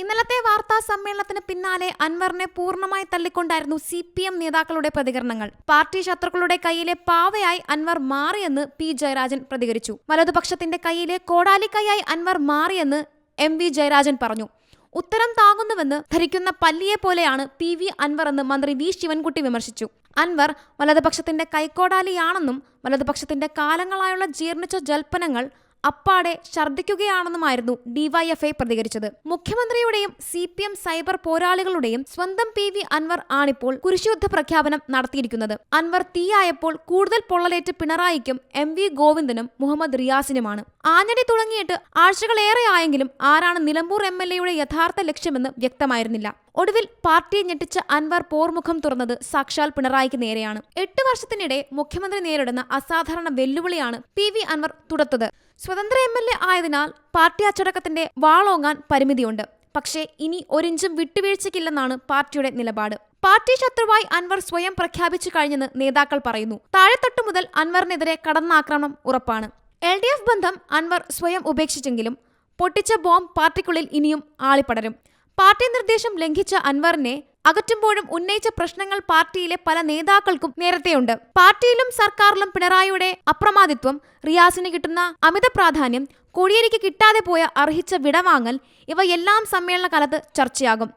ഇന്നലത്തെ വാർത്താ സമ്മേളനത്തിന് പിന്നാലെ അൻവറിനെ പൂർണമായി തള്ളിക്കൊണ്ടായിരുന്നു സി പി എം നേതാക്കളുടെ പ്രതികരണങ്ങൾ. പാർട്ടി ശത്രുക്കളുടെ കയ്യിലെ പാവയായി അൻവർ മാറിയെന്ന് പി ജയരാജൻ പ്രതികരിച്ചു. വലതുപക്ഷത്തിന്റെ കയ്യിലെ കോടാലിക്കൈയായി അൻവർ മാറിയെന്ന് എം വി ജയരാജൻ പറഞ്ഞു. ഉത്തരം താങ്ങുന്നുവെന്ന് ധരിക്കുന്ന പല്ലിയെ പോലെയാണ് പി വി അൻവർ എന്ന് മന്ത്രി വി ശിവൻകുട്ടി വിമർശിച്ചു. അൻവർ വലതുപക്ഷത്തിന്റെ കൈക്കോടാലിയാണെന്നും വലതുപക്ഷത്തിന്റെ കാലങ്ങളായുള്ള ജീർണിച്ച ജൽപ്പനങ്ങൾ അപ്പാടെ ഛർദ്ദിക്കുകയാണെന്നുമായിരുന്നു ഡിവൈഎഫ്ഐ പ്രതികരിച്ചത്. മുഖ്യമന്ത്രിയുടെയും സി പി എം സൈബർ പോരാളികളുടെയും സ്വന്തം പി വി അൻവർ ആണിപ്പോൾ കുരിശുദ്ധ പ്രഖ്യാപനം നടത്തിയിരിക്കുന്നത്. അൻവർ തീയായപ്പോൾ കൂടുതൽ പൊള്ളലേറ്റ് പിണറായിക്കും എം വി ഗോവിന്ദനും മുഹമ്മദ് റിയാസിനുമാണ്. ആഞ്ഞടി തുടങ്ങിയിട്ട് ആഴ്ചകളേറെ ആയെങ്കിലും ആരാണ് നിലമ്പൂർ എം എൽ എയുടെ യഥാർത്ഥ ലക്ഷ്യമെന്ന് വ്യക്തമായിരുന്നില്ല. ഒടുവിൽ പാർട്ടിയെ ഞെട്ടിച്ച അൻവർ പോർമുഖം തുറന്നത് സാക്ഷാൽ പിണറായിക്ക് നേരെയാണ്. എട്ട് വർഷത്തിനിടെ മുഖ്യമന്ത്രി നേരിടുന്ന അസാധാരണ വെല്ലുവിളിയാണ് പി വി അൻവർ തുടർത്തത് സ്വതന്ത്ര എം എൽ എ ആയതിനാൽ പാർട്ടി അച്ചടക്കത്തിന്റെ വാളോങ്ങാൻ പരിമിതിയുണ്ട്. പക്ഷേ ഇനി ഒരിഞ്ചും വിട്ടുവീഴ്ചയ്ക്കില്ലെന്നാണ് പാർട്ടിയുടെ നിലപാട്. പാർട്ടി ശത്രുവായി അൻവർ സ്വയം പ്രഖ്യാപിച്ചു കഴിഞ്ഞെന്ന് നേതാക്കൾ പറയുന്നു. താഴെത്തട്ടു മുതൽ അൻവറിനെതിരെ കടന്നാക്രമണം ഉറപ്പാണ്. എൽ ഡി എഫ് ബന്ധം അൻവർ സ്വയം ഉപേക്ഷിച്ചെങ്കിലും പൊട്ടിച്ച ബോംബ് പാർട്ടിക്കുള്ളിൽ ഇനിയും ആളിപ്പടരും. പാർട്ടി നിർദ്ദേശം ലംഘിച്ച അൻവറിനെ അകറ്റുമ്പോഴും ഉന്നയിച്ച പ്രശ്നങ്ങൾ പാർട്ടിയിലെ പല നേതാക്കൾക്കും നേരത്തെയുണ്ട്. പാർട്ടിയിലും സർക്കാരിലും പിണറായിയുടെ അപ്രമാദിത്വം റിയാസിന് കിട്ടുന്ന അമിത പ്രാധാന്യം കോടിയേരിക്ക് കിട്ടാതെ പോയ അർഹിച്ച വിടവാങ്ങൽ ഇവയെല്ലാം സമ്മേളന കാലത്ത് ചർച്ചയാകും.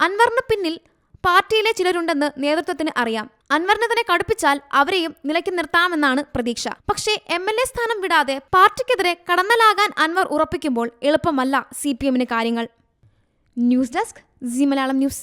അൻവറിന് പിന്നിൽ പാർട്ടിയിലെ ചിലരുണ്ടെന്ന് നേതൃത്വത്തിന് അറിയാം. അൻവറിനെ കടുപ്പിച്ചാൽ അവരെയും നിലയ്ക്ക് നിർത്താമെന്നാണ് പ്രതീക്ഷ. പക്ഷേ എം എൽ എ സ്ഥാനം വിടാതെ പാർട്ടിക്കെതിരെ കടന്നലാകാൻ അൻവർ ഉറപ്പിക്കുമ്പോൾ എളുപ്പമല്ല സി പി എമ്മിന് കാര്യങ്ങൾ. News desk Zee Malayalam news.